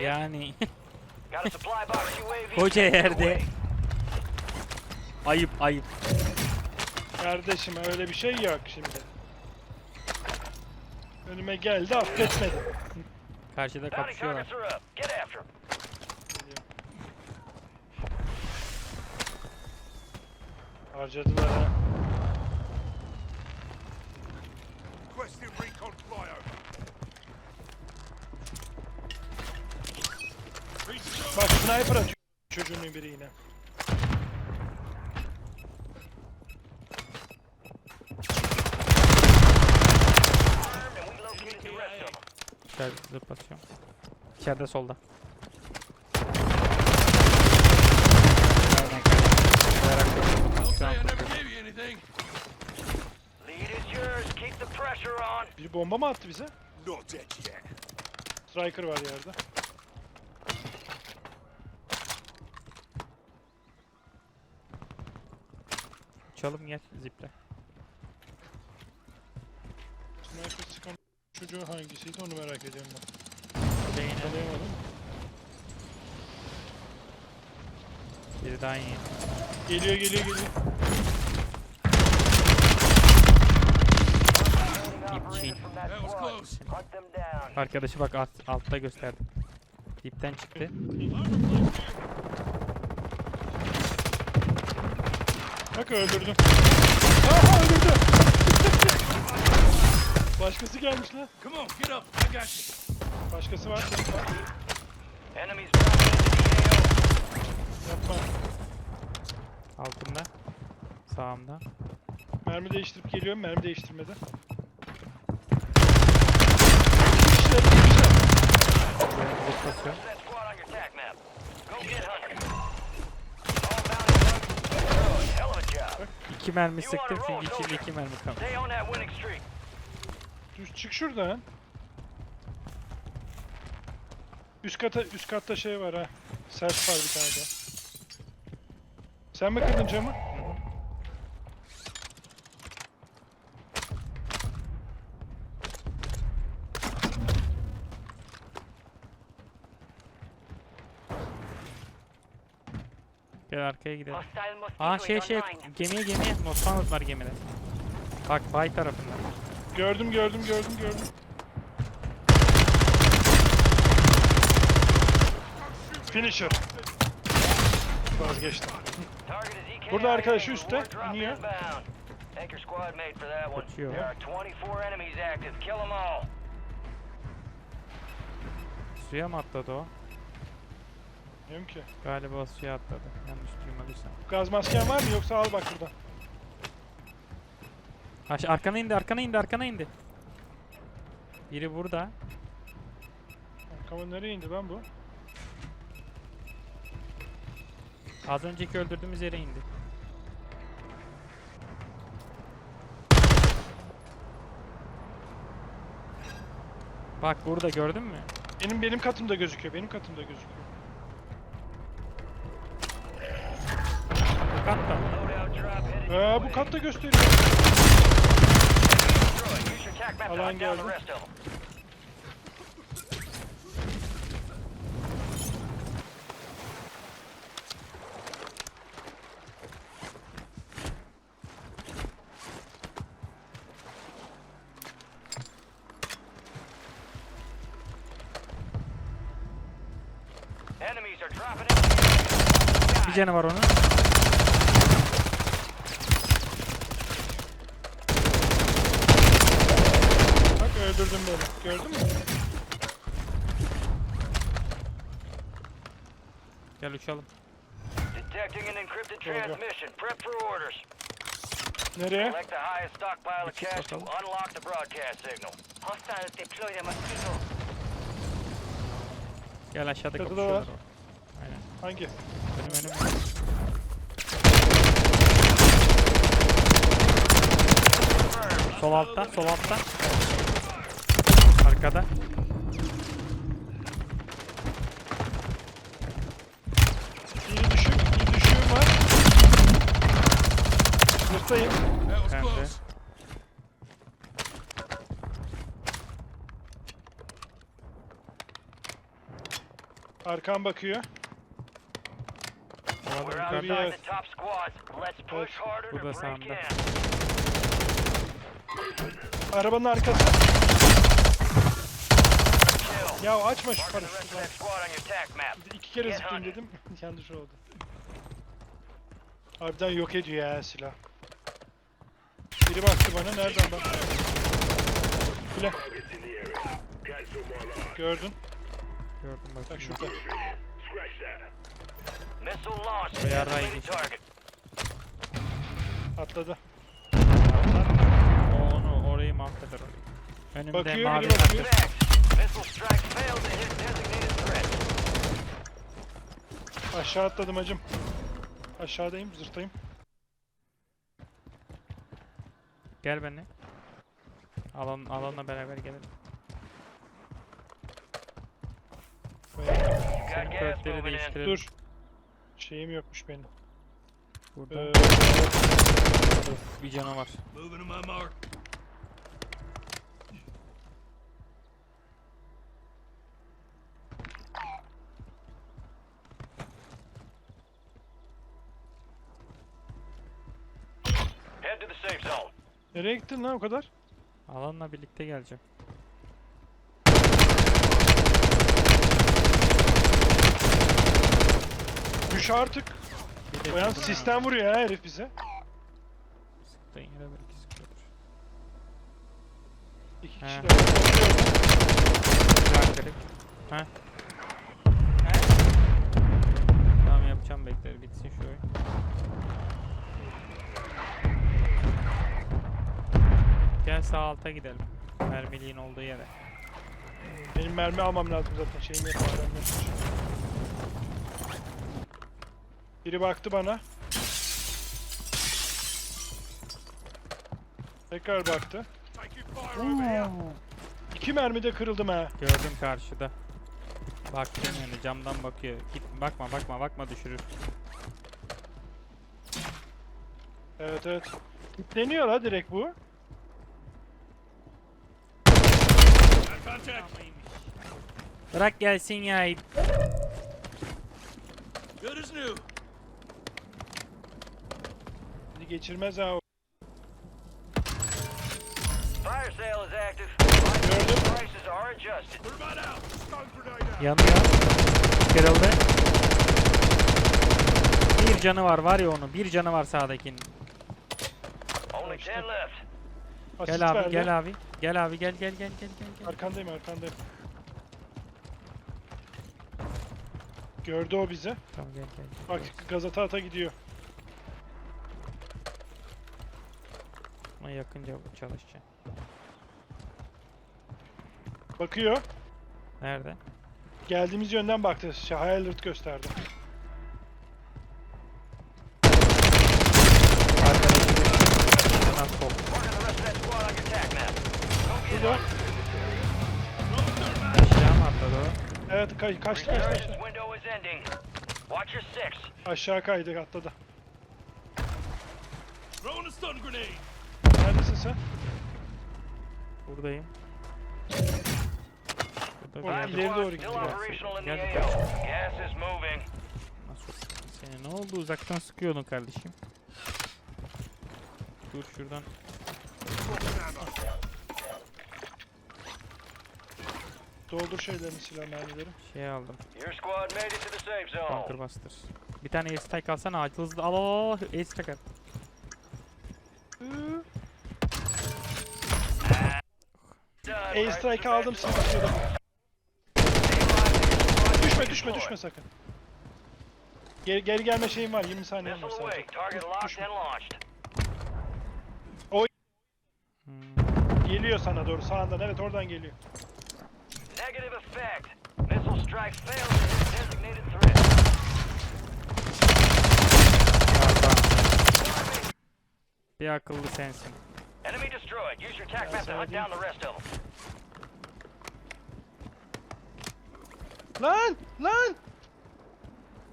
kid. Yani Got a supply box UAV. Koca yerde. ayıp ayıp. Kardeşim öyle bir şey yok şimdi. Önüme geldi affetmedi. Karşıda kapışıyorlar. Harcadılar ha. Requesting recon flyover. Bak sniper atıyor çocuğunun biri yine. İçeride zıplatıyorum. İçeride solda. Aynen Don't say I never gave you anything. Lead is yours. Keep the pressure on. Biri bomba mı attı bize? Not yet. Striker var yerde. Çalım gel ziple. Sniper sıkan çocuğu hangisiydi onu merak ediyorum ben. Tanıyamadım. biri daha iyi. Geliyor geliyor geliyor. Arkadaşı bak alt, altta gösterdim. Dipten çıktı. Bak öldürdüm. Aha öldürdü. Başkası gelmiş lan. Come on, get up. I got you. Başkası var. Enemies Yapma. Altında. Sağımda. Mermi değiştirip geliyorum. Mermi değiştirmedi. İşte, işte. Zıplatıyor. AO. That squad on your tac map. Go get hunting. All bounty targets. Hell of a job. İki mermi sıktım çünkü içinde iki mermi streak. Düz çık şuradan. Üst kata üst katta şey var ha. Sers var bir tane de. Sen mi kırdın camı? Gel arkaya gidelim. Aa şey şey gemiye gemiye Nostalmos var gemide. Bak bay tarafında. Gördüm gördüm gördüm gördüm. Finisher. Vazgeçtim. EK Burada arkadaşı üstte, one. Kaçıyor. There are 24 enemies active. Kill them all. Suya mı atladı o? Diyorum ki. Galiba suya atladı. Yanlış duymadıysam. Gaz masken var mı yoksa al bak buradan. Aş arkana indi arkana indi arkana indi. Biri burada. Arkama nereye indi lan bu? Az önceki öldürdüğümüz yere indi. Bak burada gördün mü? Benim benim katımda gözüküyor. Benim katımda gözüküyor. Ee, bu katta gösteriyor. Alan geldi. Bir canı var onun. Öldürdüm beni. Gördün mü? Gel uçalım. Detecting an encrypted transmission. Prep for orders. Nereye? Select the highest stockpile of cash to unlock the broadcast signal. Hostile deploy the mosquito. Gel aşağıda Çatıda kapışıyorlar. var. Aynen. Hangi? Benim önüm. Sol altta, sol altta. Arkada. Bir düşüğüm, bir düşüğüm var. Sınıftayım. Ben de. Arkam bakıyor. Adam yukarıda. Evet, bu da sağımda. Arabanın arkası. Ya açma şu paraşütü. map. İki kere zıplayayım dedim. Yanlış oldu. Harbiden yok ediyor ya silah. Biri baktı bana. Nereden bak? Bile. Gördün. Gördüm Bak bakayım. şurada. Raymış. target. Atladı. Onu orayı mahveder. Önümde Bakıyor, mavi biri bakıyor. marker. Next. Missile strike failed to hit designated threat. Aşağı atladım hacım. Aşağıdayım, zırtayım. Gel benimle. Alan, alanla beraber gelelim. Senin perkleri değiştirelim. Dur. Şeyim yokmuş benim. Burada. Ee, bir canavar. Nereye gittin lan o kadar? Alanla birlikte geleceğim. Düş artık. Bir de O yan şurada- sistem vuruyor ya herif bize. Sıktığın yere belki sıkıyordur. İki He. kişi de var. Silah kırık. Ha? He? Tamam yapacağım bekler bitsin şu oyun. Gel sağ alta gidelim. Mermiliğin olduğu yere. Benim mermi almam lazım zaten şeyim yok. Biri baktı bana. Tekrar baktı. İki mermi de kırıldım ha. Gördüm karşıda. Baktım yani camdan bakıyor. Git bakma bakma bakma düşürür. Evet evet. Deniyor la direkt bu. Got contact. Bırak gelsin ya. Good as new. Bizi geçirmez ha o. Fire sale is active. Prices are adjusted. Yanıyor. Kırıldı. Bir canı var var ya onun. Bir canı var sağdakinin. Only İşte. 10 left. Gel abi verdi. gel abi. Gel abi gel gel gel gel gel. gel. Arkandayım arkandayım. Gördü o bizi. Tamam gel gel. Bak gazata ata gidiyor. Ona yakınca çalışacağım. Bakıyor. Nerede? Geldiğimiz yönden baktı. Şey, hayal gösterdi. Arkadaki bir Nasıl top? Marking the rest of that squad on your tac map. Go get Burada. Aşağı mı atladı o? Evet ka kaçtı kaçtı Resurgence kaçtı. window is ending. Watch your six. Aşağı kaydı atladı. Throwing a stun grenade. Neredesin sen? Buradayım. Burada bir ileri yerde. doğru Still gidiyor. operational in the Gel. AO. Gas is moving. Nasıl seni? Ne oldu uzaktan sıkıyordun kardeşim? Dur şuradan. Doldur şeylerini silah mermileri. Şey aldım. Your squad made it to the safe zone. Bunker Buster. Bir tane airstrike alsana acil hızlı al al al airstrike at. Done. Airstrike aldım sana. Düşme düşme düşme sakın. Geri, geri gelme şeyim var 20 saniye var Missile away. sadece. Target Dur, locked düşme. and launched. Hmm. Geliyor sana doğru sağından evet oradan geliyor. Negative effect. Missile strike failed to designated threat. Bir akıllı sensin. Enemy destroyed. Use your tac map to hunt down the rest of them. Lan lan!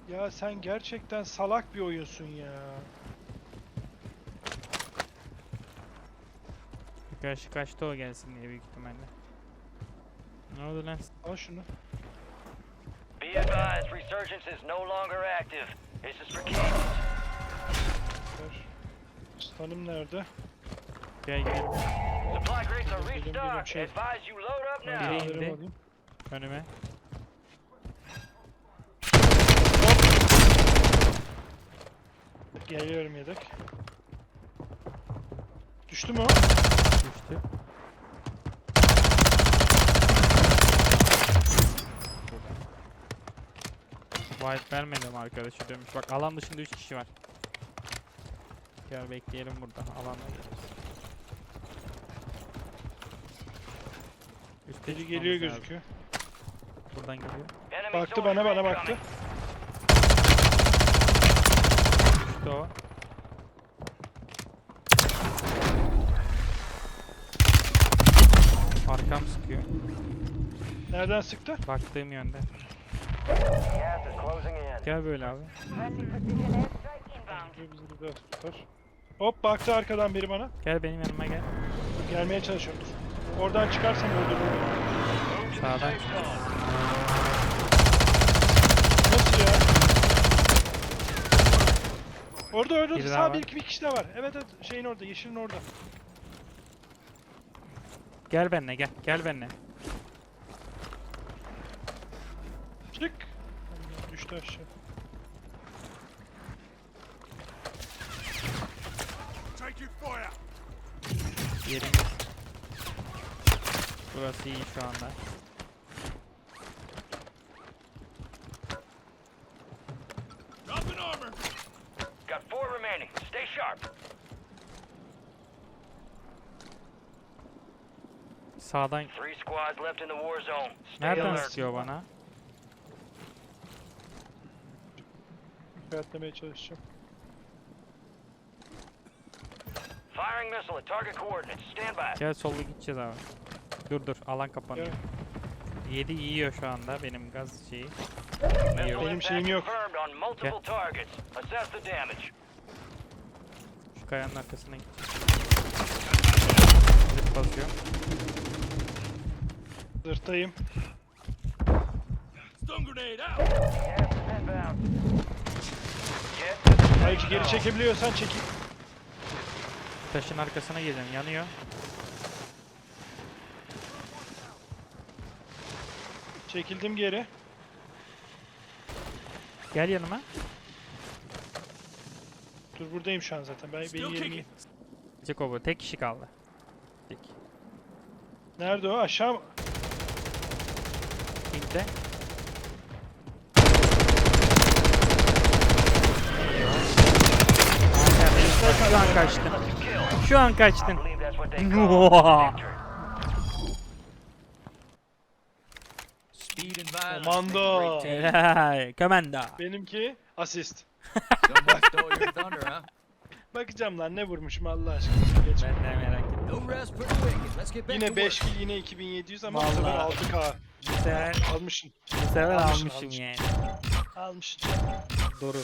Ya sen gerçekten salak bir oyunsun ya. Karşı kaçta o gelsin diye büyük ihtimalle. Ne oldu lan? Al şunu. Be advised, resurgence is no longer active. This is for kids. Stun'ım nerede? Gel gel. Supply crates are restocked. şey. Advise you load up Biri now. indi. Silahlarımı alayım. Önüme. Geliyorum yedek. Düştü mü o? Düştü. Wipe vermedim arkadaşı demiş. Bak alan dışında 3 kişi var. Gel bekleyelim burada. Alanda geliriz. Üste Biri çıkmamız geliyor gözüküyor. Buradan geliyor. Baktı bana bana baktı. Düştü o. Arkam sıkıyor. Nereden sıktı? Baktığım yönde. Gel böyle abi. Bizi biraz tutar. Hop baktı arkadan biri bana. Gel benim yanıma gel. Gelmeye çalışıyordur. Oradan çıkarsam öldürürüm. Sağdan. Nasıl ya? Orada orada Biri daha sağ var. bir, bir kişi de var. Evet evet şeyin orada yeşilin orada. Gel benimle gel. Gel benimle. Çık. Düştü aşağı. Take your fire. Yerimiz. Burası iyi şu anda. Dropping armor. Got four remaining. Stay sharp. Sağdan Three squads left in the war zone. Stay nereden alert. sıkıyor bana? Fiyatlamaya çalışacağım. Firing missile at target coordinates. Stand by. Gel sollu gideceğiz abi. Dur dur alan kapanıyor. Gel. 7 yiyor şu anda benim gaz şeyi. Yiyor. Benim şeyim yok. confirmed on multiple targets. Assess the damage. Şu kayanın arkasına gideceğiz. Zıp basıyor. Zırhtayım. Stun grenade out. Hayır geri çekebiliyorsan çekil. Taşın arkasına gireceğim yanıyor. Çekildim geri. Gel yanıma. Dur buradayım şu an zaten. Ben benim yerim. Jacobo tek kişi kaldı. Tek. Nerede o? Aşağı mı? İnde. Şu an kaçtın. Şu an kaçtın. Komando. Helal. Komanda. Benimki asist. Bakacağım lan ne vurmuşum Allah aşkına. Geç. Ben de merak ettim. Yine to 5 work. kill yine 2700 ama bu sefer Vallahi. 6k. Bu sefer, Almışsın. bu sefer Almışsın, almışım almışsın. yani. Almışsın. Doğru.